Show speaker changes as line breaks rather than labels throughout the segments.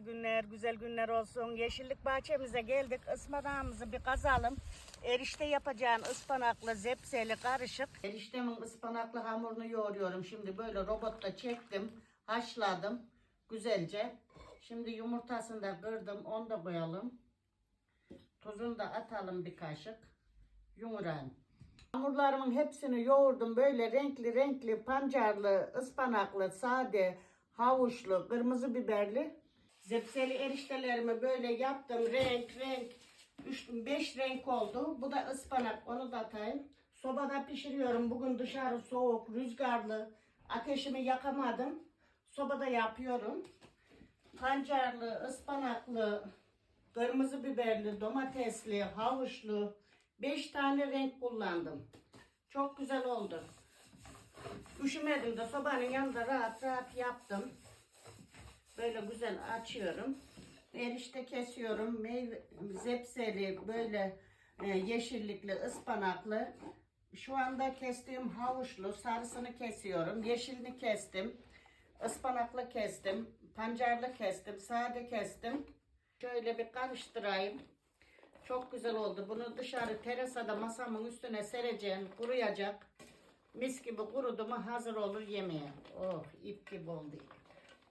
günler, güzel günler olsun. Yeşillik bahçemize geldik. Ispanağımızı bir kazalım. Erişte yapacağım ıspanaklı, zepseli karışık. Eriştemin ıspanaklı hamurunu yoğuruyorum. Şimdi böyle robotta çektim, haşladım güzelce. Şimdi yumurtasını da kırdım, onu da koyalım. Tuzunu da atalım bir kaşık. Yumurayım. Hamurlarımın hepsini yoğurdum. Böyle renkli renkli pancarlı, ıspanaklı, sade, havuçlu, kırmızı biberli. Zepseli eriştelerimi böyle yaptım. Renk renk. 5 renk oldu. Bu da ıspanak. Onu da atayım. Sobada pişiriyorum. Bugün dışarı soğuk, rüzgarlı. Ateşimi yakamadım. Sobada yapıyorum. Pancarlı, ıspanaklı, kırmızı biberli, domatesli, havuçlu 5 tane renk kullandım. Çok güzel oldu. Üşümedim de sobanın yanında rahat rahat yaptım. Böyle güzel açıyorum. Erişte kesiyorum. Meyve, zepseli böyle e, yeşillikli, ıspanaklı. Şu anda kestiğim havuçlu, sarısını kesiyorum. Yeşilini kestim. Ispanaklı kestim. Pancarlı kestim. Sade kestim. Şöyle bir karıştırayım. Çok güzel oldu. Bunu dışarı terasada masamın üstüne sereceğim. Kuruyacak. Mis gibi kurudu mu hazır olur yemeğe. Oh ip gibi oldu.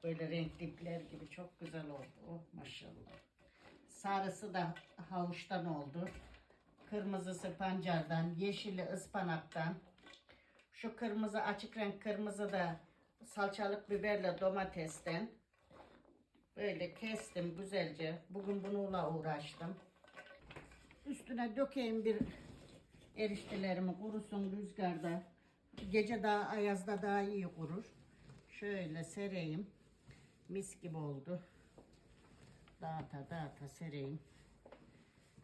Böyle renkli ipler gibi çok güzel oldu. Oh maşallah. Sarısı da havuçtan oldu. Kırmızısı pancardan, yeşili ıspanaktan. Şu kırmızı açık renk kırmızı da salçalık biberle domatesten. Böyle kestim güzelce. Bugün bununla uğraştım. Üstüne dökeyim bir eriştelerimi kurusun rüzgarda. Gece daha ayazda daha iyi kurur. Şöyle sereyim. Mis gibi oldu. Dağıta dağıta sereyim.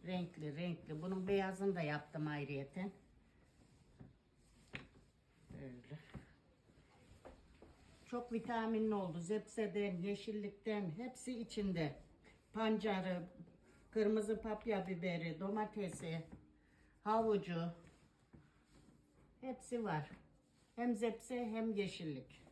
Renkli renkli. Bunun beyazını da yaptım ayrıyeten. Böyle. Çok vitaminli oldu. Zepseden, yeşillikten hepsi içinde. Pancarı, kırmızı papya biberi, domatesi, havucu hepsi var. Hem zepse hem yeşillik.